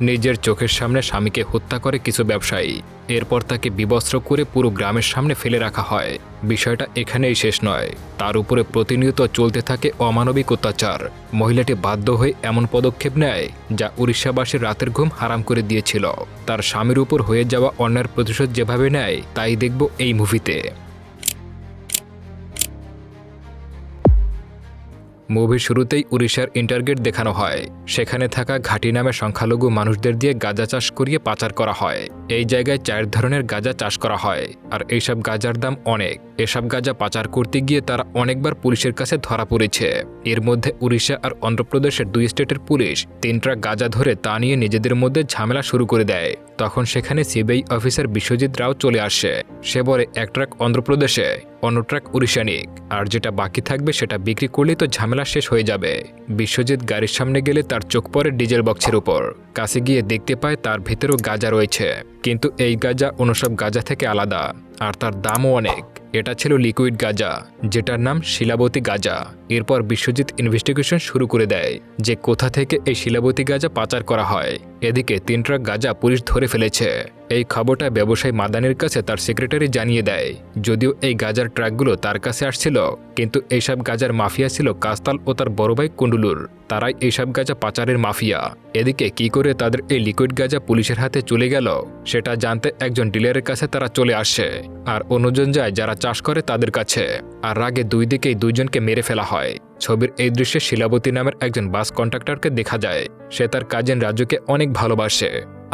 নিজের চোখের সামনে স্বামীকে হত্যা করে কিছু ব্যবসায়ী। এরপর তাকে বিবস্ত্র করে পুরো গ্রামের সামনে ফেলে রাখা হয়। বিষয়টা এখানেই শেষ নয়। তার উপরে প্রতিনিয়ত চলতে থাকে অমানবিক অত্যাচার। মহিলাটি বাধ্য হয়ে এমন পদক্ষেপ নেয়, যা উড়িষ্যাবাসীর রাতের ঘুম হারাম করে দিয়েছিল। তার স্বামীর উপর হয়ে যাওয়া অন্যায়ের প্রতিশোধ যেভাবে নেয়, তাই দেখব এই মুভিতে। মুভির শুরুতেই উড়িষ্যার ইন্টারগেট দেখানো হয়। সেখানে থাকা ঘাটি নামে সংখ্যালঘু মানুষদের দিয়ে গাঁজা চাষ করিয়ে পাচার করা হয়। এই জায়গায় চার ধরনের গাঁজা চাষ করা হয়, আর এইসব গাঁজার দাম অনেক। এসব গাঁজা পাচার করতে গিয়ে তারা অনেকবার পুলিশের কাছে ধরা পড়েছে। এর মধ্যে উড়িষ্যা আর অন্ধ্রপ্রদেশের দুই স্টেটের পুলিশ তিন ট্রাক গাঁজা ধরে তা নিয়ে নিজেদের মধ্যে ঝামেলা শুরু করে দেয়। তখন সেখানে সিবিআই অফিসার বিশ্বজিৎ রাও চলে আসে। সে বলে, এক ট্রাক অন্ধ্রপ্রদেশে। অন্য ট্রাক আর যেটা বাকি থাকবে সেটা বিক্রি করলেই তো ঝামেলা শেষ হয়ে যাবে। বিশ্বজিৎ গাড়ির সামনে গেলে তার চোখ পড়ে ডিজেল বক্সের উপর। কাছে গিয়ে দেখতে পায় তার ভেতরেও গাঁজা রয়েছে। কিন্তু এই গাঁজা অন্য সব গাঁজা থেকে আলাদা। আর তার দামও অনেক। এটা ছিল লিকুইড গাঁজা, যেটার নাম শিলাবতী গাঁজা। এরপর বিশ্বজিৎ ইনভেস্টিগেশন শুরু করে দেয় যে কোথা থেকে এই শিলাবতী গাঁজা পাচার করা হয়। এদিকে তিন ট্রাক গাঁজা পুলিশ ধরে ফেলেছে। এই খবরটা ব্যবসায়ী মাদানের কাছে তার সেক্রেটারি জানিয়ে দেয়। যদিও এই গাজার ট্রাকগুলো তার কাছে আসছিল, কিন্তু এইসব গাজার মাফিয়া ছিল কাস্তাল ও তার বড় ভাই কুন্ডুলুর তারাই এইসব গাঁজা পাচারের মাফিয়া। এদিকে কি করে তাদের এই লিকুইড গাঁজা পুলিশের হাতে চলে গেল, সেটা জানতে একজন ডিলারের কাছে তারা চলে আসে, আর অন্যজন যায় যারা চাষ করে তাদের কাছে। আর রাগে দুই দিকেই দুইজনকে মেরে ফেলা হয়। ছবির এই দৃশ্যে শিলাবতী নামের একজন বাস কন্ট্রাক্টরকে দেখা যায়। সে তার কাজিন রাজুকে অনেক ভালোবাসে।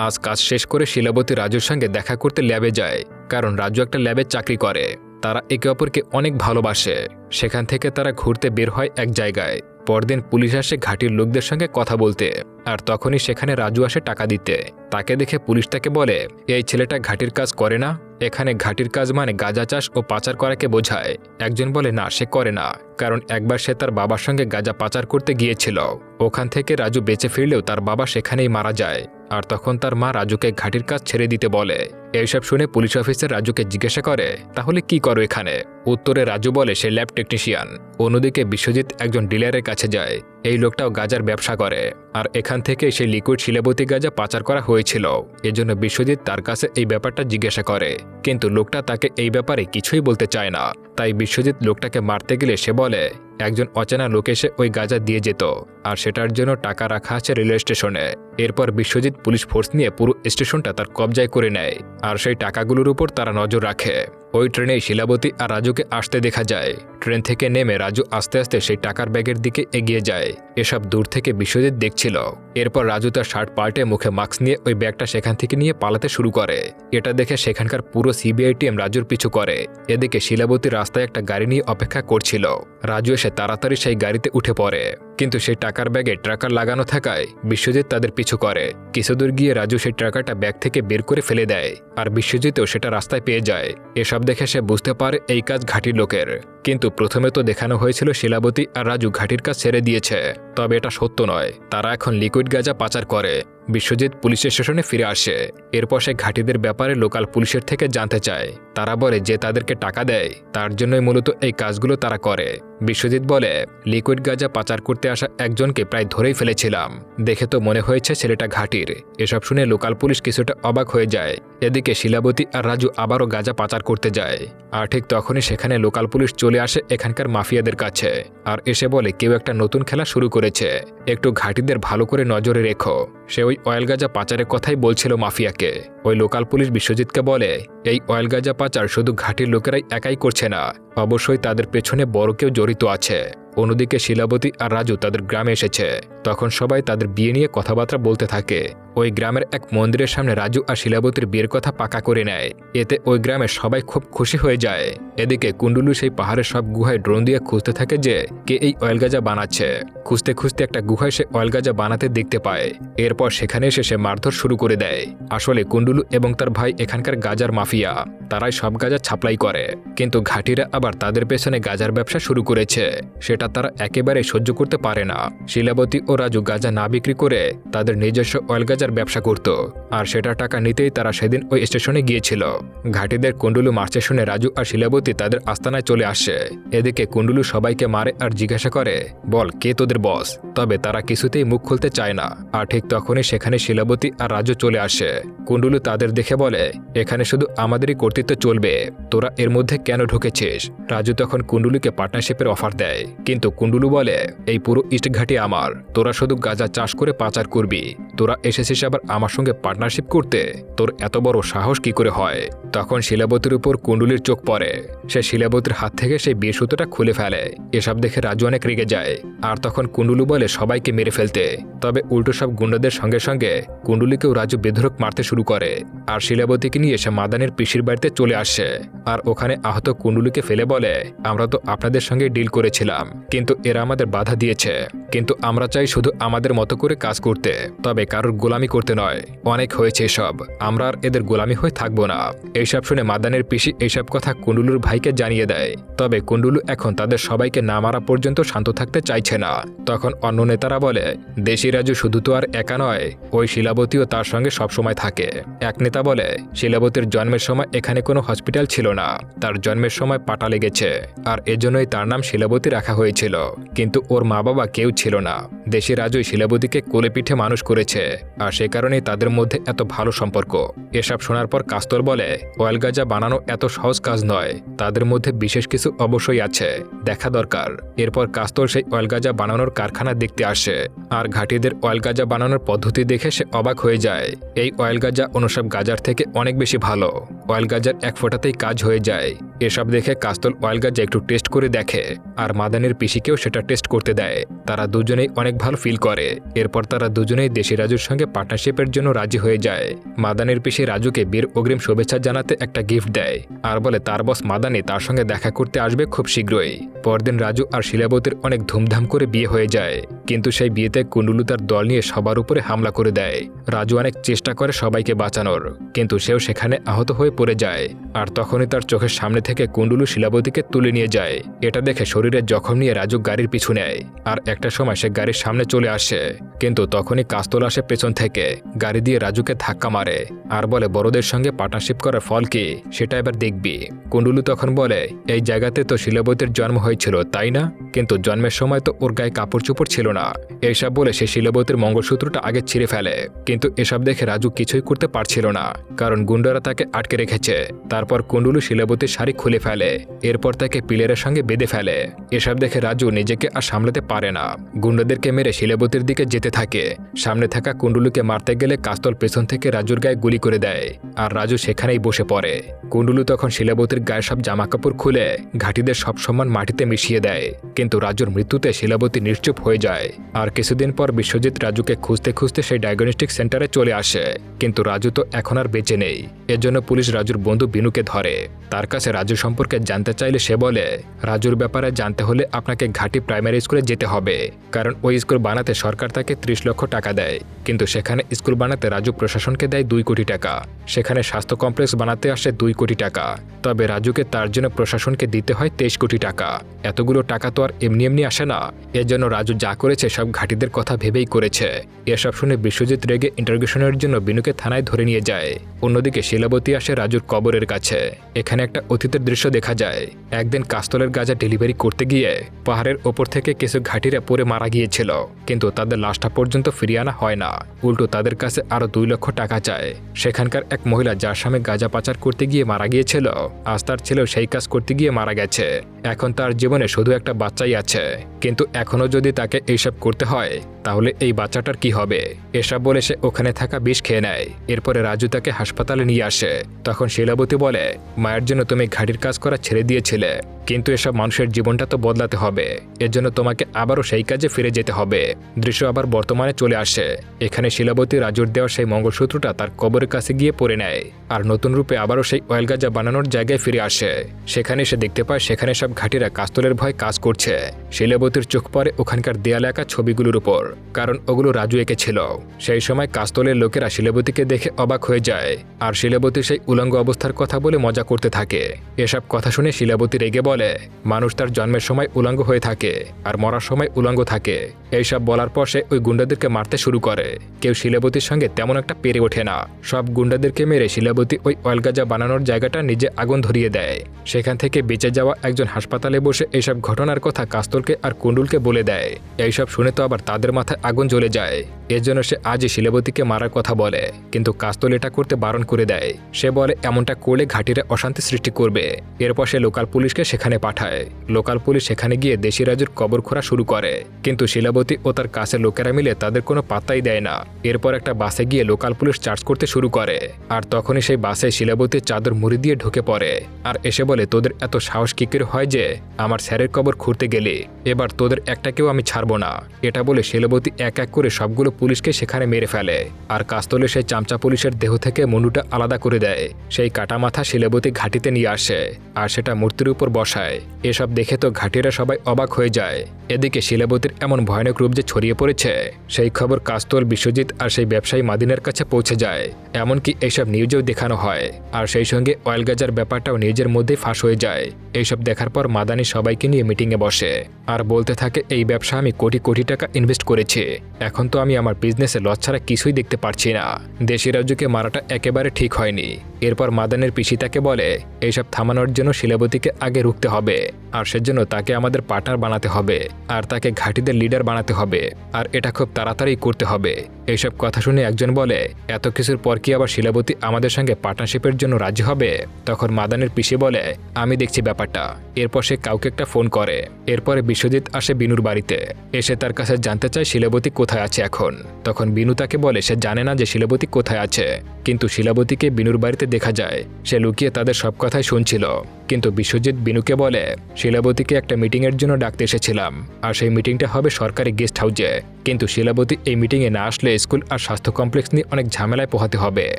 আজ কাজ শেষ করে শিলাবতী রাজুর সঙ্গে দেখা করতে ল্যাবে যায়, কারণ রাজু একটা ল্যাবে চাকরি করে। তারা একে অপরকে অনেক ভালোবাসে। সেখান থেকে তারা ঘুরতে বের হয় এক জায়গায়। পরদিন পুলিশ আসে ঘাটির লোকদের সঙ্গে কথা বলতে। আর তখনই সেখানে রাজু আসে টাকা দিতে। তাকে দেখে পুলিশ তাকে বলে, এই ছেলেটা ঘাটির কাজ করে না। এখানে ঘাটির কাজ মানে গাঁজা চাষ ও পাচার করাকে বোঝায়। একজন বলে, না, সে করে না। কারণ একবার সে তার বাবার সঙ্গে গাঁজা পাচার করতে গিয়েছিল। ওখান থেকে রাজু বেঁচে ফিরলেও তার বাবা সেখানেই মারা যায়। আর তখন তার মা রাজুকে ঘাটির কাজ ছেড়ে দিতে বলে। এইসব শুনে পুলিশ অফিসার রাজুকে জিজ্ঞাসা করে, তাহলে কি করো এখানে? উত্তরে রাজু বলে, সে ল্যাব টেকনিশিয়ান। অন্যদিকে বিশ্বজিৎ একজন ডিলারের কাছে যায়। এই লোকটাও গাজার ব্যবসা করে, আর এখান থেকে সেই লিকুইড শিলাবতী গাজা পাচার করা হয়েছিল। এজন্য বিশ্বজিৎ তার কাছে এই ব্যাপারটা জিজ্ঞাসা করে, কিন্তু লোকটা তাকে এই ব্যাপারে কিছুই বলতে চায় না। তাই বিশ্বজিৎ লোকটাকে মারতে গেলে সে বলে, একজন অচেনা লোক এসে ওই গাজা দিয়ে যেত, আর সেটার জন্য টাকা রাখা আছে রেলওয়ে স্টেশনে। এরপর বিশ্বজিৎ পুলিশ ফোর্স নিয়ে পুরো স্টেশনটা তার কবজায় করে নেয়, আর সেই টাকাগুলোর উপর তারা নজর রাখে। ওই ট্রেনেই শিলাবতী আর রাজুকে আসতে দেখা যায়। ট্রেন থেকে নেমে রাজু আস্তে আস্তে সেই টাকার ব্যাগের দিকে এগিয়ে যায়। এসব দূর থেকে বিশ্বজিৎ দেখছিল। এরপর রাজু তার শার্ট পাল্টে মুখে মাস্ক নিয়ে ওই ব্যাগটা সেখান থেকে নিয়ে পালাতে শুরু করে। এটা দেখে সেখানকার পুরো সিবিআই টিম রাজুর পিছু করে। এদিকে শিলাবতী রাস্তায় একটা গাড়ি নিয়ে অপেক্ষা করছিল। রাজু এসে তাড়াতাড়ি সেই গাড়িতে উঠে পড়ে। কিন্তু সেই টাকার ব্যাগে ট্রাকার লাগানো থাকায় বিশ্বজিৎ তাদের পিছু করে। কিছুদূর গিয়ে রাজু সেই ট্রাকারটা ব্যাগ থেকে বের করে ফেলে দেয় আর বিশ্বজিৎও সেটা রাস্তায় পেয়ে যায়। এসব দেখে সে বুঝতে পারে এই কাজ ঘাটির লোকের। কিন্তু প্রথমে তো দেখানো হয়েছিল শিলাবতী আর রাজু ঘাটির কাজ ছেড়ে দিয়েছে। তবে এটা সত্য নয়। তারা এখন লিকুইড গাঁজা পাচার করে। বিশ্বজিৎ পুলিশ স্টেশনে ফিরে আসে। এরপর সে ঘাটিদের ব্যাপারে লোকাল পুলিশের থেকে জানতে চায়। তারা বলে যে তাদেরকে টাকা দেয়, তার জন্যই মূলত এই কাজগুলো তারা করে। বিশ্বজিৎ বলে, লিকুইড গাঁজা পাচার করতে আসা একজনকে প্রায় ধরেই ফেলেছিলাম। দেখে তো মনে হয়েছে ছেলেটা ঘাটির। এসব শুনে লোকাল পুলিশ কিছুটা অবাক হয়ে যায়। এদিকে শিলাবতী আর রাজু আবারও গাঁজা পাচার করতে যায়। আর ঠিক তখনই সেখানে লোকাল পুলিশ চলে আসে এখানকার মাফিয়াদের কাছে। আর এসে বলে, কেউ একটা নতুন খেলা শুরু করেছে। একটু ঘাটিদের ভালো করে নজরে রেখো। সে ওই অয়েল গাঁজা পাচারের কথাই বলছিল মাফিয়াকে। ওই লোকাল পুলিশ বিশ্বজিৎকে বলে, এই অয়েল গাঁজা পাচার শুধু ঘাটির লোকেরাই একাই করছে না। অবশ্যই তাদের পেছনে বড় কেউ জড়িত আছে। অন্যদিকে শিলাবতী আর রাজু তাদের গ্রামে এসেছে। তখন সবাই তাদের বিয়ে নিয়ে কথাবার্তা বলতে থাকে। ওই গ্রামের এক মন্দিরের সামনে রাজু আর শিলাবতীর বিয়ের কথা পাকা করে নেয়। এতে ওই গ্রামের সবাই খুব খুশি হয়ে যায়। এদিকে কুণ্ডুলু সেই পাহাড়ের সব গুহায় ড্রোন দিয়ে খুঁজতে থাকে যে কে এই অয়েল গাজা বানাচ্ছে। খুঁজতে খুঁজতে একটা গুহায় সে অয়েল গাজা বানাতে দেখতে পায়। এরপর সেখানে এসে সে মারধর শুরু করে দেয়। আসলে কুণ্ডুলু এবং তার ভাই এখানকার গাজার মাফিয়া। তারাই সব গাজা ছাপলাই করে। কিন্তু ঘাটিরা আবার তাদের পেছনে গাজার ব্যবসা শুরু করেছে। সেটা তারা একেবারে সহ্য করতে পারে না। শিলাবতী ও রাজু গাজা না বিক্রি করে তাদের নিজস্ব অয়েল গাজার গাজার ব্যবসা করত। আর সেটা টাকা নিতেই তারা সেদিন ওই স্টেশনে গিয়েছিল। ঘাটিদের কুণ্ডুলু মারছে শুনে রাজু আর শিলাবতী তাদের আস্তানায় চলে আসে। এদিকে কুণ্ডুলু সবাইকে মারে আর জিজ্ঞাসা করে, বল, কে তোদের বস? তবে তারা কিছুতেই মুখ খুলতে চায় না। আর ঠিক তখনই সেখানে শিলাবতী আর রাজু চলে আসে। কুণ্ডুলু তাদের দেখে বলে, এখানে শুধু আমাদেরই কর্তৃত্ব চলবে। তোরা এর মধ্যে কেন ঢুকেছিস? রাজু তখন কুণ্ডুলুকে পার্টনারশিপের অফার দেয়। কিন্তু কুণ্ডুলু বলে, এই পুরো ইস্ট ঘাটি আমার। তোরা শুধু গাঁজা চাষ করে পাচার করবি। তোরা এসেছিস আবার আমার সঙ্গে পার্টনারশিপ করতে? তোর এত বড় সাহস কি করে হয়? তখন শিলাবতীর উপর কুণ্ডুলির চোখ পড়ে। সে শিলাবতীর হাত থেকে সেই বিয়ে সুতোটা খুলে ফেলে। এসব দেখে রাজু অনেক রেগে যায়। আর তখন কুণ্ডুলু বলে, সবাইকে মেরে ফেলতে। তবে উল্টো সব গুন্ডাদের সঙ্গে সঙ্গে কুণ্ডুলিকেও রাজু বেধরক মারতে শুরু করে। আর শিলাবতীকে নিয়ে সে মাদানের পিসির বাড়িতে চলে আসে। আর ওখানে আহত কুণ্ডুলিকে ফেলে বলে, আমরা তো আপনাদের সঙ্গে ডিল করেছিলাম, কিন্তু এরা আমাদের বাধা দিয়েছে। কিন্তু আমরা চাই শুধু আমাদের মতো করে কাজ করতে, তবে কারোর গোলামি করতে নয়। অনেক হয়েছে এসব। আমরা আর এদের গোলামি হয়ে থাকব না। এইসব শুনে মাদানের পিসি এইসব কথা কুণ্ডুলুর ভাইকে জানিয়ে দেয়। তবে কুণ্ডুলু এখন তাদের সবাইকে না মারা পর্যন্ত শান্ত থাকতে চাইছে না। তখন অন্য নেতারা বলে, দেশি রাজু শুধু তো আর একা নয়, ওই শিলাবতীও তার সঙ্গে সবসময় থাকে। এক নেতা বলে, শিলাবতীর জন্মের সময় এখানে কোনো হসপিটাল ছিল না। তার জন্মের সময় পাটা লেগেছে আর এজন্যই তার নাম শিলাবতী রাখা হয়েছিল। কিন্তু ওর মা বাবা কেউ ছিল না। দেশি রাজুই শিলাবতীকে কোলে পিঠে মানুষ করেছে, আর সে কারণেই তাদের মধ্যে এত ভালো সম্পর্ক। এসব শোনার পর কাস্তর বলে, অয়েল গাজা বানানো এত সহজ কাজ নয়, তাদের মধ্যে বিশেষ কিছু অবশ্যই আছে, দেখা দরকার। এরপর কাস্তর সেই অয়েল গাজা বানানোর কারখানা দেখতে আসে, আর ঘাটিদের অয়েল গাজা বানানোর পদ্ধতি দেখে সে অবাক হয়ে যায়। এই অয়েল গাজা অনুসব গাজার থেকে অনেক বেশি ভালো। অয়েল গাজার এক ফোঁটাতেই কাজ হয়ে যায়। এসব দেখে কাস্তল অয়েল গাজা একটু টেস্ট করে দেখে, আর মাদানের পিসিকেও সেটা টেস্ট করতে দেয়। তারা দুজনেই অনেক ভালো ফিল করে। এরপর তারা দুজনেই দেশি রাজুর সঙ্গে পার্টনারশিপের জন্য রাজি হয়ে যায়। মাদানের পিসি রাজুকে বীর অগ্রিম শুভেচ্ছা জানাতে একটা গিফট দেয়। আর বলে, তার বস মাদানি তার সঙ্গে দেখা করতে আসবে খুব শীঘ্রই। পরদিন রাজু আর শিলাবতীর অনেক ধুমধাম করে বিয়ে হয়ে যায়। কিন্তু সেই বিয়েতে কুণ্ডুলু তার দল নিয়ে সবার উপরে হামলা করে দেয়। রাজু অনেক চেষ্টা করে সবাইকে বাঁচানোর, কিন্তু সেও সেখানে আহত হয়ে পড়ে যায়। আর তখনই তার চোখের সামনে থেকে কুণ্ডুলু শিলাবতীকে তুলে নিয়ে যায়। এটা দেখে শরীরে জখম নিয়ে রাজু গাড়ির পিছু নেয়। আর একটা সময় সে গাড়ির সামনে চলে আসে, কিন্তু তখনই কাস্তল আসে পেছন থেকে। গাড়ি দিয়ে রাজুকে ধাক্কা মারে, আর বলে, বড়দের সঙ্গে পার্টনারশিপ করার ফল কি? সেটা এবার দেখবি। কুণ্ডুলু তখন বলে, এই জায়গাতে তো শিলাবতীর জন্ম হয়েছিল, তাই না? কিন্তু জন্মের সময় তো ওর গায়ে কাপড় চোপড় ছিল না। এইসব বলে সে শিলাবতীর মঙ্গলসূত্রটা আগে ছিঁড়ে ফেলে। কিন্তু এসব দেখে রাজু কিছুই করতে পারছিল না, কারণ গুন্ডারা তাকে আটকে রেখেছে। তারপর কুণ্ডুলু শিলাবতীর শাড়ি খুলে ফেলে, এরপর তাকে পিলের সঙ্গে বেঁধে ফেলে। এসব দেখে রাজু নিজেকে আর সামলাতে পারে না। গুন্ডাদেরকে মেরে শিলাবতীর দিকে যেতে থাকে। সামনে থাকা কুণ্ডুলুকে মারতে গেলে কাস্তল পেছন থেকে রাজুর গায়ে গুলি করে দেয়, আর রাজু সেখানেই বসে পড়ে। কুণ্ডুলু তখন শিলাবতীর গায়ে সব জামাকাপড় খুলে, ঘাটিদের সব সম্মান মাটিতে মিশিয়ে দেয়। কিন্তু রাজুর মৃত্যুতে শিলাবতী নিশ্চুপ হয়ে যায়। আর কিছুদিন পর বিশ্বজিৎ রাজুকে খুঁজতে খুঁজতে সেই ডায়াগনস্টিক সেন্টারে চলে আসে। কিন্তু রাজু তো এখন আর বেঁচে নেই। এজন্য পুলিশ রাজুর বন্ধু বিনুকে ধরে। তার কাছে রাজু সম্পর্কে জানতে চাইলে সে বলে, রাজুর ব্যাপারে জানতে হলে আপনাকে ঘাটি প্রাইমারি স্কুলে যেতে হবে। কারণ ওই স্কুল বানাতে সরকার তাকে ত্রিশ লক্ষ টাকা দেয়। কিন্তু সেখানে স্কুল বানাতে রাজু প্রশাসনকে দেয় দুই কোটি টাকা। সেখানে স্বাস্থ্য কমপ্লেক্স বানাতে আসে দুই কোটি টাকা। তবে রাজুকে তার জন্য প্রশাসনকে দিতে হয় তেইশ কোটি টাকা। এতগুলো টাকা তো আর এমনি এমনি আসে না। এর জন্য রাজু যা করেছে সব ঘাটিদের কথা ভেবেই করেছে। এসব শুনে বিশ্বজিৎ রেগে ইন্টারোগেশনের জন্য বিনুকে থানায় ধরে নিয়ে যায়। অন্যদিকে শিলাবতী আসে রাজুর কবরের কাছে। এখানে একটা অতীতের দৃশ্য দেখা যায়। একদিন কাস্তলের গাজা ডেলিভারি করতে গিয়ে পাহাড়ের ওপর থেকে কিছু ঘাটিরা পড়ে মারা গিয়েছিল। কিন্তু তাদের লাশটা পর্যন্ত ফিরিয়ে আনা হয় না। উল্টো তাদের কাছে আরও দুই লক্ষ টাকা চায়। সেখানকার এক মহিলা যার স্বামী গাঁজা পাচার করতে গিয়ে মারা গিয়েছিল, আজ তার ছেলেও সেই কাজ করতে গিয়ে মারা গেছে। এখন তার জীবনে শুধু একটা বাচ্চাই আছে। কিন্তু এখনও যদি তাকে এইসব করতে হয়। তাহলে এই বাচ্চাটার কি হবে? এসব বলে সে ওখানে থাকা বিষ খেয়ে নেয়। এরপরে রাজু তাকে হাসপাতালে নিয়ে আসে। তখন শিলাবতী বলে, মায়ের জন্য তুমি ঘাটির কাজ করা ছেড়ে দিয়েছিলে। কিন্তু এসব মানুষের জীবনটা তো বদলাতে হবে। এর জন্য তোমাকে আবারও সেই কাজে ফিরে যেতে হবে। দৃশ্য আবার বর্তমানে চলে আসে। এখানে শিলাবতী রাজুর দেওয়া সেই মঙ্গলসূত্রটা তার কবরের কাছে গিয়ে পড়ে নেয়। আর নতুন রূপে আবারও সেই অয়েল গাজা বানানোর জায়গায় ফিরে আসে। সেখানে সে দেখতে পায়, সেখানে সব ঘাটিরা কাস্তলের ভয় কাজ করছে। শিলাবতীর চোখ পড়ে ওখানকার দেয়ালে আঁকা ছবিগুলোর উপর। কারণ ওগুলো রাজু এঁকেছিল সেই সময় কাস্তলের লোকেরা শিলাবতীকে দেখে অবাক হয়ে যায়। আর শিলাবতী সেই উলঙ্গ অবস্থার কথা বলে মজা করতে থাকে। এসব কথা শুনে শিলাবতী রেগে বলে, মানুষ তার জন্মের সময় উলঙ্গ হয়ে থাকে, আর মরার সময় উলঙ্গ থাকে। এইসব বলার পর সে ওই গুন্ডাদেরকে মারতে শুরু করে। কেউ শিলাবতীর সঙ্গে তেমন একটা পেরে ওঠে না। সব গুন্ডাদেরকে মেরে শিলাবতী ওই অয়েল গাজা বানানোর জায়গাটা নিজে আগুন ধরিয়ে দেয়। সেখান থেকে বেঁচে যাওয়া একজন হাসপাতালে বসে এইসব ঘটনার কথা কাস্তলকে আর কুণ্ডুলকে বলে দেয়। এইসব শুনে তো আবার তাদের মাথায় আগুন জ্বলে যায়। এজন্য সে আজই শিলাবতীকে মারার কথা বলে। কিন্তু কাস্তল এটা করতে বারণ করে দেয়। সে বলে, এমনটা করলে ঘাটিরে অশান্তি সৃষ্টি করবে। এরপর সে লোকাল পুলিশকে সেখানে পাঠায়। লোকাল পুলিশ সেখানে গিয়ে দেশি রাজুর কবর খোঁড়া শুরু করে। কিন্তু শিলাবতী ও তার কাছের লোকেরা মিলে তাদের কোনো পাত্তাই দেয় না। এরপর একটা বাসে গিয়ে লোকাল পুলিশ চার্জ করতে শুরু করে। আর তখনই সেই বাসে শিলাবতীর চাদর মুড়ি দিয়ে ঢুকে পড়ে। আর এসে বলে, তোদের এত সাহস কি করে হয় যে, আমার স্যারের কবর খুঁড়তে গেলি? এবার তোদের একটাকেও আমি ছাড়বো না। এটা বলে শিলাবতী এক এক করে সবগুলো পুলিশকে সেখানে মেরে ফেলে। আর কাস্তলে সেই চামচা পুলিশের দেহ থেকে মুন্ডুটা আলাদা করে দেয়। সেই কাটা মাথা শিলাবতী ঘাটিতে নিয়ে আসে আর সেটা মূর্তির উপর বসায়। এসব দেখে তো ঘাটিরা সবাই অবাক হয়ে যায়। এদিকে শিলাবতীর এমন ভয়ানক রূপ যে ছড়িয়ে পড়েছে, সেই খবর কাস্তল, বিশ্বজিৎ আর সেই ব্যবসায়ী মাদিনের কাছে পৌঁছে যায়। এমনকি এইসব নিউজেও দেখানো হয়। আর সেই সঙ্গে অয়েল গাজার ব্যাপারটাও নিজের মধ্যে ফাঁস হয়ে যায়। এইসব দেখার পর মাদানি সবাইকে নিয়ে মিটিংয়ে বসে। আর বলতে থাকে, এই ব্যবসা আমি কোটি কোটি টাকা ইনভেস্ট করেছি। এখন তো আমি আমার বিজনেসে লস ছাড়া কিছুই দেখতে পারছি না। দেশি রাজ্যকে মারাটা একেবারে ঠিক হয়নি। এরপর মাদানের পিসি তাকে বলে, এইসব থামানোর জন্য শিলাবতীকে আগে রুখতে হবে, আর সেজন্য তাকে আমাদের পার্টনার বানাতে হবে, আর তাকে ঘাটিদের লিডার বানাতে হবে, আর এটা খুব তাড়াতাড়ি করতে হবে। এইসব কথা শুনে একজন বলে, এত কিছুর পর কি আবার শিলাবতী আমাদের সঙ্গে পার্টনারশিপের জন্য রাজি হবে? তখন মাদানের পিসি বলে, আমি দেখছি ব্যাপারটা। এরপর সে কাউকে একটা ফোন করে। এরপরে বিশ্বজিৎ আসে বিনুর বাড়িতে। এসে তার কাছে জানতে চায় শিলাবতী কোথায় আছে এখন। তখন বিনু তাকে বলে, সে জানে না যে শিলাবতী কোথায় আছে। কিন্তু শিলাবতীকে বিনুর বাড়িতে দেখা যায়। সে লুকিয়ে তাদের সব কথাই শুনছিল। কিন্তু বিশ্বজিৎ বিনুকে বলে, শিলাবতীকে একটা মিটিংয়ের জন্য ডাকতে এসেছিলাম। আর সেই মিটিংটা হবে সরকারি গেস্ট হাউসে। কিন্তু শিলাবতী এই মিটিংয়ে না আসলে স্কুল আর স্বাস্থ্য কমপ্লেক্স নিয়ে অনেক ঝামেলায় পোহাতে হবে।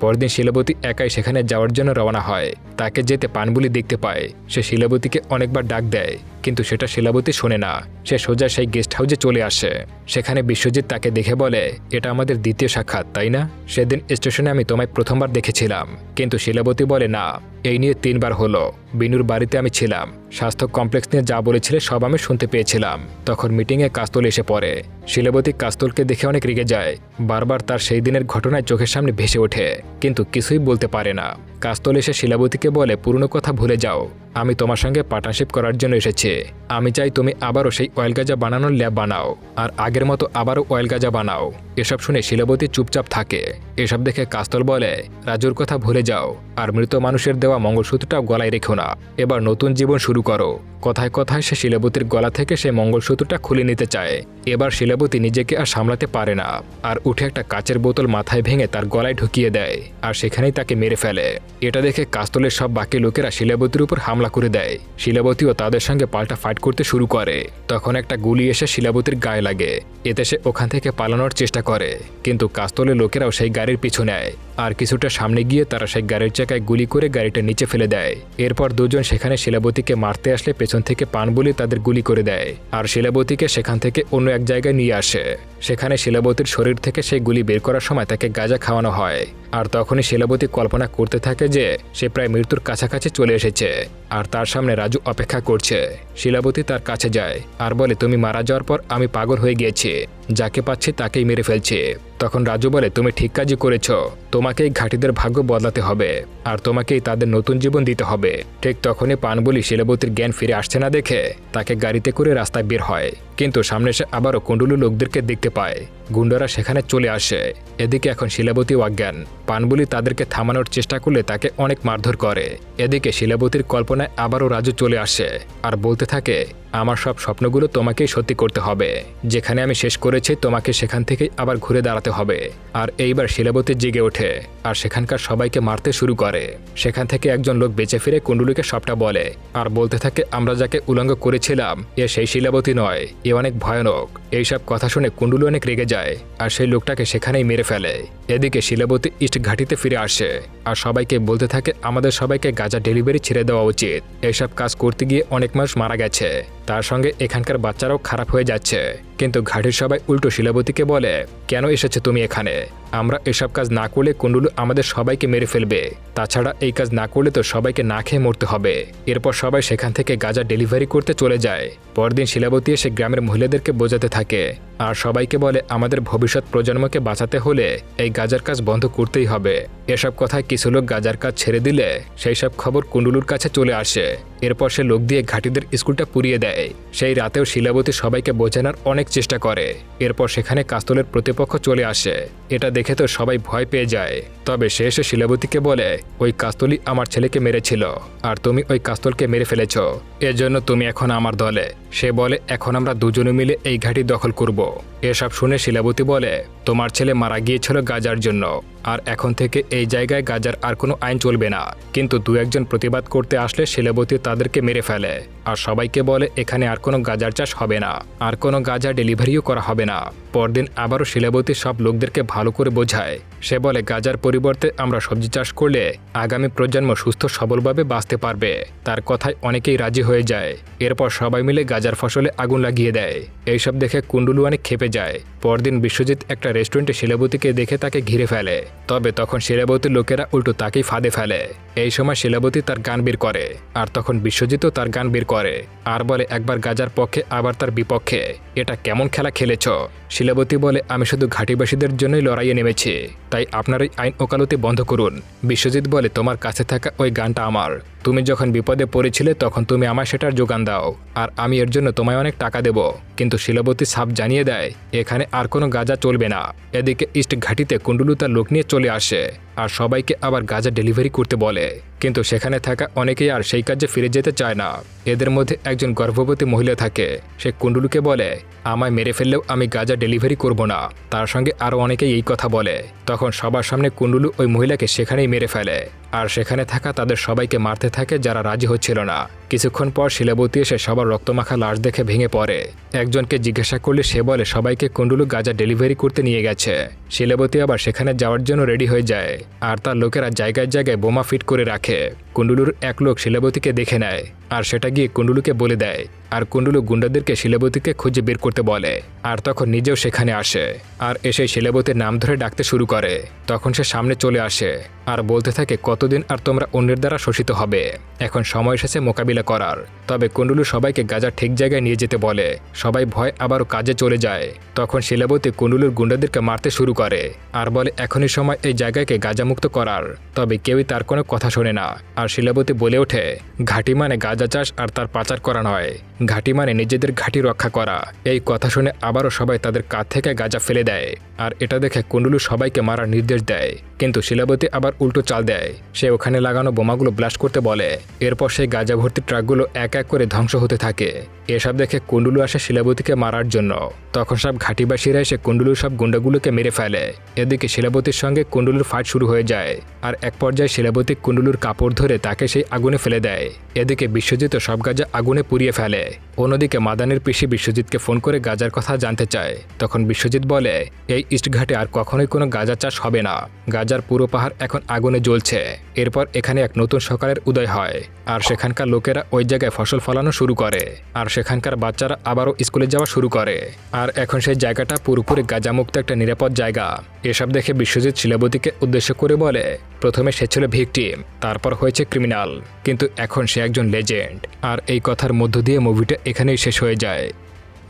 পরদিন শিলাবতী একাই সেখানে যাওয়ার জন্য রওনা হয়। তাকে যেতে পানবুলি দেখতে পায়। সে শিলাবতীকে অনেকবার ডাক দেয়। কিন্তু সেটা শিলাবতী শোনে না। সে সোজা সেই গেস্ট হাউসে চলে আসে। সেখানে বিশ্বজিৎ তাকে দেখে বলে, এটা আমাদের দ্বিতীয় সাক্ষাৎ, তাই না? সেদিন স্টেশনে আমি তোমায় প্রথমবার দেখেছিলাম। কিন্তু শিলাবতী বলে, না, এই নিয়ে তিনবার হলো। বিনুর বাড়িতে আমি ছিলাম। স্বাস্থ্য কমপ্লেক্স নিয়ে যা বলেছিলে সব আমি শুনতে পেয়েছিলাম। তখন মিটিংয়ে কাস্তল এসে পড়ে। শিলাবতী কাস্তলকে দেখে অনেক রেগে যায়। বারবার তার সেই দিনের ঘটনায় চোখের সামনে ভেসে ওঠে, কিন্তু কিছুই বলতে পারে না। কাস্তল এসে শিলাবতীকে বলে, পুরনো কথা ভুলে যাও। আমি তোমার সঙ্গে পার্টনারশিপ করার জন্য এসেছি। আমি চাই তুমি আবারও সেই অয়েল গাজা বানানোর ল্যাব বানাও, আর আগের মতো আবারও অয়েল গাজা বানাও। এসব শুনে শিলাবতী চুপচাপ থাকে। এসব দেখে কাস্তল বলে, রাজুর কথা ভুলে যাও, আর মৃত মানুষের দেওয়া মঙ্গলসূত্রটাও গলায় রেখো না। এবার নতুন জীবন শুরু করো। কথায় কথায় সে শিলাবতীর গলা থেকে সে মঙ্গলসূত্রটা খুলে নিতে চায়। এবার শিলাবতী নিজেকে আর সামলাতে পারে না, আর উঠে একটা কাচের বোতল মাথায় ভেঙে তার গলায় ঢুকিয়ে দেয়, আর সেখানেই তাকে মেরে ফেলে। এটা দেখে কাস্তলের সব বাকি লোকেরা শিলাবতীর উপর হামলা করে দেয়। শিলাবতীও তাদের সঙ্গে পাল্টা ফাইট করতে শুরু করে। তখন একটা গুলি এসে শিলাবতীর গায়ে লাগে, এতে সে ওখান থেকে পালানোর চেষ্টা করে। কিন্তু কাস্তলে লোকেরাও সেই গাড়ির পিছু নেয়। আর কিছুটা সামনে গিয়ে তারা সেই গাড়ির চাকায় গুলি করে গাড়িটা নিচে ফেলে দেয়। এরপর দুজন সেখানে শিলাবতীকে মারতে আসলে পেছন থেকে পান বলে তাদের গুলি করে দেয়। আর শিলাবতীকে সেখান থেকে অন্য এক জায়গায় নিয়ে আসে। সেখানে শিলাবতীর শরীর থেকে সেই গুলি বের করার সময় তাকে গাঁজা খাওয়ানো হয়। আর তখনই শিলাবতী কল্পনা করতে থাকে যে, সে প্রায় মৃত্যুর কাছাকাছি চলে এসেছে। আর তার সামনে রাজু অপেক্ষা করছে। শিলাবতী তার কাছে যায় আর বলে, তুমি মারা যাওয়ার পর আমি পাগল হয়ে গিয়েছি। যাকে পাচ্ছে তাকেই মেরে ফেলছে। তখন রাজু বলে, তুমি ঠিক কাজই করেছ। তোমাকেই ঘাটিদের ভাগ্য বদলাতে হবে। আর তোমাকেই তাদের নতুন জীবন দিতে হবে। ঠিক তখনই পানবলি শিলাবতীর জ্ঞান ফিরে আসছে না দেখে তাকে গাড়িতে করে রাস্তায় বের হয়। কিন্তু সামনে সে আবারও কুণ্ডুলু লোকদেরকে দেখতে পায়। গুন্ডারা সেখানে চলে আসে। এদিকে এখন শিলাবতী অজ্ঞান পানবুলি তাদেরকে থামানোর চেষ্টা করলে তাকে অনেক মারধর করে। এদিকে শিলাবতীর কল্পনায় আবারও রাজু চলে আসে আর বলতে থাকে, আমার সব স্বপ্নগুলো তোমাকেই সত্যি করতে হবে। যেখানে আমি শেষ করেছি তোমাকে সেখান থেকেই আবার ঘুরে দাঁড়াতে হবে। আর এইবার শিলাবতী জেগে ওঠে আর সেখানকার সবাইকে মারতে শুরু করে। সেখান থেকে একজন লোক বেঁচে ফিরে কুণ্ডুলিকে সবটা বলে আর বলতে থাকে, আমরা যাকে উলঙ্গ করেছিলাম, এ সেই শিলাবতী নয়, এ অনেক ভয়ানক। এইসব কথা শুনে কুণ্ডুলি অনেক রেগে যায়। আর সেই লোকটাকে সেখানেই মেরে ফেলে। এদিকে শিলাবতী ইস্ট ঘাটিতে ফিরে আসে, আর সবাইকে বলতে থাকে, আমাদের সবাইকে গাজা ডেলিভারি ছেড়ে দেওয়া উচিত। এসব কাজ করতে গিয়ে অনেক মানুষ মারা গেছে। তার সঙ্গে এখানকার বাচ্চারাও খারাপ হয়ে যাচ্ছে। কিন্তু ঘাটের সবাই উল্টো শিলাবতীকে বলে, কেন এসেছ তুমি এখানে? আমরা এসব কাজ না করলে কুণ্ডুলু আমাদের সবাইকে মেরে ফেলবে। তাছাড়া এই কাজ না করলে তো সবাইকে না খেয়ে মরতে হবে। এরপর সবাই সেখান থেকে গাজা ডেলিভারি করতে চলে যায়। পরদিন শিলাবতী এসে গ্রামের মহিলাদেরকে বোঝাতে থাকে আর সবাইকে বলে, আমাদের ভবিষ্যৎ প্রজন্মকে বাঁচাতে হলে এই গাজার কাজ বন্ধ করতেই হবে। এসব কথায় কিছু লোক গাজার কাজ ছেড়ে দিলে সেই সব খবর কুণ্ডুলুর কাছে চলে আসে। এরপর সে লোক দিয়ে ঘাটিদের স্কুলটা পুড়িয়ে দেয়। সেই রাতেও শিলাবতী সবাইকে বোঝানোর অনেক চেষ্টা করে। এরপর সেখানে কাস্তলের প্রতিপক্ষ চলে আসে। এটা দেখে তো সবাই ভয় পেয়ে যায়। তবে সে শিলাবতীকে বলে, ওই কাস্তলি আমার ছেলেকে মেরেছিল, আর তুমি ওই কাস্তলকে মেরে ফেলেছ। এজন্য তুমি এখন আমার দলে। সে বলে, এখন আমরা দুজনে মিলে এই ঘাঁটি দখল করব। এসব শুনে শিলাবতী বলে, তোমার ছেলে মারা গিয়েছিল গাজার জন্য। আর এখন থেকে এই জায়গায় গাজার আর কোনো আইন চলবে না। কিন্তু দু একজন প্রতিবাদ করতে আসলে শিলাবতী তাদেরকে মেরে ফেলে। আর সবাইকে বলে, এখানে আর কোনো গাজার চাষ হবে না। আর কোনো গাজা ডেলিভারিও করা হবে না। পরদিন আবারও শিলাবতী সব লোকদেরকে ভালো করে বোঝায়। সে বলে, গাজার পরিবর্তে আমরা সবজি চাষ করলে আগামী প্রজন্ম সুস্থ সবলভাবে বাঁচতে পারবে। তার কথায় অনেকেই রাজি হয়ে যায়। এরপর সবাই মিলে গাজার ফসলে আগুন লাগিয়ে দেয়। এইসব দেখে কুণ্ডুলু অনেক খেপে যায়। পরদিন বিশ্বজিৎ একটা রেস্টুরেন্টে শিলাবতীকে দেখে তাকে ঘিরে ফেলে। তবে তখন শিলাবতীর লোকেরা উল্টো তাকেই ফাঁদে ফেলে। এই সময় শিলাবতী তার গান বের করে, আর তখন বিশ্বজিৎও তার গান বের করে, আর বলে, একবার গাজার পক্ষে, আবার তার বিপক্ষে। এটা কেমন খেলা খেলেছ? শিলাবতী বলে, আমি শুধু ঘাটিবাসীদের জন্যই লড়াইয়ে নেমেছি। তাই আপনার ওই আইন ওকালতি বন্ধ করুন বিশ্বজিৎ বলে, তোমার কাছে থাকা ওই গানটা আমার। তুমি যখন বিপদে পড়েছিলে, তখন তুমি আমায় সেটার যোগান দাও। আর আমি এর জন্য তোমায় অনেক টাকা দেব। কিন্তু শিলাবতী সাপ জানিয়ে দেয়, এখানে আর কোনো গাজা চলবে না। এদিকে ইস্ট ঘাটিতে কুণ্ডুলু তার লোক নিয়ে চলে আসে। আর সবাইকে আবার গাজা ডেলিভারি করতে বলে। কিন্তু সেখানে থাকা অনেকেই আর সেই কাজে ফিরে যেতে চায় না। এদের মধ্যে একজন গর্ভবতী মহিলা থাকে। সে কুণ্ডুলুকে বলে, আমায় মেরে ফেললেও আমি গাজা ডেলিভারি করব না। তার সঙ্গে আরও অনেকেই এই কথা বলে। তখন সবার সামনে কুণ্ডুলু ওই মহিলাকে সেখানেই মেরে ফেলে। আর সেখানে থাকা তাদের সবাইকে মারতে থাকে যারা রাজি হচ্ছিল না। কিছুক্ষণ পর শিলাবতী এসে সবার রক্তমাখা লাশ দেখে ভেঙে পড়ে। একজনকে জিজ্ঞাসা করলে সে বলে, সবাইকে কুণ্ডুলু গাজা ডেলিভারি করতে নিয়ে গেছে। শিলাবতী আবার সেখানে যাওয়ার জন্য রেডি হয়ে যায়। আর তার লোকেরা জায়গায় জায়গায় বোমা ফিট করে রাখে। কুণ্ডুলুর এক লোক শিলাবতীকে দেখে নেয়, আর সেটা গিয়ে কুণ্ডুলুকে বলে দেয়, আর কুণ্ডুলু গুন্ডাদেরকে শিলাবতীকে খুঁজে বের করতে বলে, আর তখন নিজেও সেখানে আসে, আর এসে শিলাবতীর নাম ধরে ডাকতে শুরু করে। তখন সে সামনে চলে আসে, আর বলতে থাকে, কতদিন আর তোমরা অন্যের দ্বারা শোষিত হবে? এখন সময় এসেছে মোকাবিলা করার। তবে কুণ্ডুলু সবাইকে গাজা ঠিক জায়গায় নিয়ে যেতে বলে, সবাই ভয় আবারও কাজে চলে যায়। তখন শিলাবতী কুণ্ডুলুর গুন্ডাদেরকে মারতে শুরু করে, আর বলে, এখনই সময় এই জায়গাকে গাজামুক্ত করার। তবে কেউই তার কোনো কথা শোনে না আর শিলাবতী বলে ওঠে, ঘাটি মানে গাঁজা চাষ আর তার পাচার করা নয়। ঘাটি মানে নিজেদের ঘাটি রক্ষা করা। এই কথা শুনে আবারও সবাই তাদের কাঁধ থেকে গাঁজা ফেলে দেয় আর এটা দেখে কুণ্ডুলু সবাইকে মারার নির্দেশ দেয়। কিন্তু শিলাবতী আবার উল্টো চাল দেয়। সে ওখানে লাগানো বোমাগুলো ব্লাস্ট করতে বলে। এরপর সেই গাঁজা ভর্তি ট্রাকগুলো এক এক করে ধ্বংস হতে থাকে। এসব দেখে কুণ্ডুলু আসে শিলাবতীকে মারার জন্য। তখন সব ঘাটিবাসীরা এসে কুণ্ডুলুর সব গুন্ডাগুলোকে মেরে ফেলে। এদিকে শিলাবতীর সঙ্গে কুণ্ডুলুর ফাইট শুরু হয়ে যায়, আর এক পর্যায়ে শিলাবতী কুণ্ডুলুর কাপড় ধরে তাকে সেই আগুনে ফেলে দেয়। এদিকে বিশ্বজিৎ সব গাজা আগুনে পুড়িয়ে ফেলে। অন্যদিকে মাদানের পিসি বিশ্বজিৎকে ফোন করে গাজার কথা জানতে চায়। তখন বিশ্বজিৎ বলে, এই ইস্টঘাটে আর কখনোই কোনো গাজা চাষ হবে না। গাজার পুরো পাহাড় এখন আগুনে জ্বলছে। এরপর এখানে এক নতুন সকালের উদয় হয়, আর সেখানকার লোকেরা ওই জায়গায় ফসল ফলানো শুরু করে। আর সেখানকার বাচ্চারা আবারও স্কুলে যাওয়া শুরু করে। আর এখন সেই জায়গাটা পুরোপুরি গাজামুক্ত একটা নিরাপদ জায়গা। এসব দেখে বিশ্বজিৎ শিলাবতীকে উদ্দেশ্য করে বলে, প্রথমে সে ছিল ভিকটিম, তারপর হয়েছে ক্রিমিনাল। কিন্তু এখন সে একজন লেজেন্ড। আর এই কথার মধ্য দিয়ে মুভিটা এখানেই শেষ হয়ে যায়।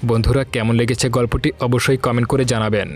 বন্ধুরা, কেমন লেগেছে গল্পটি অবশ্যই কমেন্ট করে জানাবেন।